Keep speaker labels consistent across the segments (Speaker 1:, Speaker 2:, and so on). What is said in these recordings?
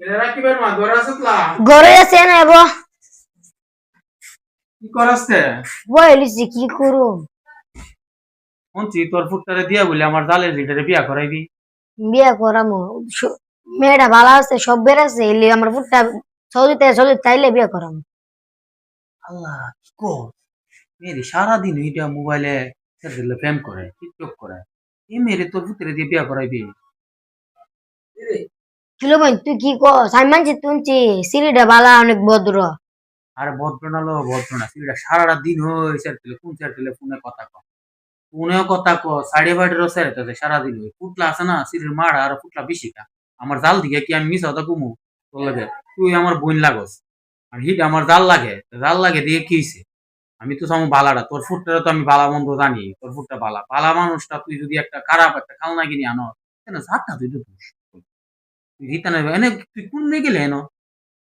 Speaker 1: এরা রাকিবের মা ঘরে আসতলা
Speaker 2: ঘরে আছে? না এব
Speaker 1: কি করাসতে
Speaker 2: বলিছি কি করু
Speaker 1: শুনছি তোর ফুটটারে দিয়া বলে আমার জালের লিটারে বিয়া করাইবি
Speaker 2: বিয়া করামু। স- মেয়েটা ভালো আছে সব বের আছে এলি আমার ফুটটা সৌদিতে সৌদি তাইলে বিয়া করামু।
Speaker 1: আল্লাহ কি কর? মেয়েরে সারাদিন এইটা মোবাইলে প্রেম করে টিকটক করে। এই মেয়েরে তোর ফুটরে দিয়ে বিয়া করাইবি
Speaker 2: কিলো ভাই তুই কি কস? আমি মানছি তুনছি সিঁড়িটা বালা অনেক ভদ্র।
Speaker 1: আর ভদ্র না লো, ভদ্র না। সিটা সারাটা দিন হই, স্যার টেলিফোন স্যার টেলিফোনে কথা ক ফোনেও কথা ক সাড়ে বারোটারও স্যার তাতে সারাদিন হই। ফুটলা আছে না সিঁড়ির মারা আর ফুটলা বেশি আমার জাল দিকে কি আমি মিস হতা কুমু তোর লাগে। তুই আমার বোন লাগস। আর হিট, আমার জাল লাগে। জাল লাগে দিয়ে কি হইছে? আমি তো সামু বালাটা। তোর ফুটটা তো আমি বালা মন্দ জানি। তোর ফুটটা বালা। বালা মানুষটা তুই যদি একটা খারাপ একটা খালনা কিনে আনো কেন ঝাড়টা তুই তো দোষ? তুই হিতানে এনে তুই কোন নিয়ে গেলে এনো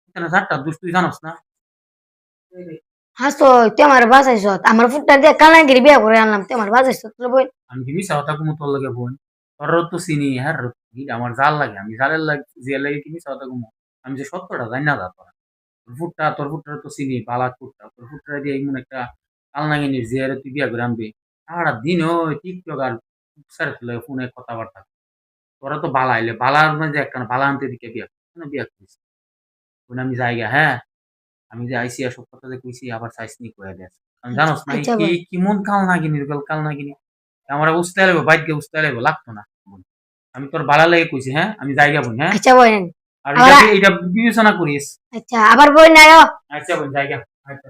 Speaker 1: হিতানে ঝাড়টা দোষ তুই জানোস না
Speaker 2: হাসো তুই আমার বাঁচাইছ আমার ফুটটা দিয়ে কালাঙ্গিরি বিয়া করে আনলাম তুই আমার বাঁচাইছ তোর বই
Speaker 1: আমি কি মিশা কথা কুমু তোর লাগে বোন তোর তো চিনি হ্যাঁ হিট আমার জাল লাগে আমি জালের লাগে যে লাগে কি মিশা কথা কুমু আমি যে সত্যটা জানি না যা তোরা তোর ফুটটা তোর ফুটটা তো চিনি বালা ফুটটা তোর ফুটটা দিয়ে এমন একটা কালনাগিনীর জিয়ারে তুই বিয়া করে আনবি সারা দিন ওই টিকটক আর স্যার তুলে ফোনে কথাবার্তা তোরা তো বালা এলে বালার মধ্যে একটা না, বালা আনতে দিকে বিয়া কেন বিয়া করিস বোন আমি জায়গা হ্যাঁ আমি যে আইসি সব কথা যে কইছি আবার সাইজ নি কয়ে দেয়। আমি জানোস না
Speaker 2: আচ্ছা
Speaker 1: কি কি মন কাল না নাগিনি কাল নাগিনি আমার বুঝতে লাগবে বাইকে বুঝতে লাগবে লাগতো না। আমি তোর বালা লাগে কইছি হ্যাঁ আমি জায়গা বোন হ্যাঁ।
Speaker 2: আচ্ছা বই
Speaker 1: আর এটা এটা বিবেচনা করিস।
Speaker 2: আচ্ছা আবার বই নাই
Speaker 1: আচ্ছা বোন জায়গা আচ্ছা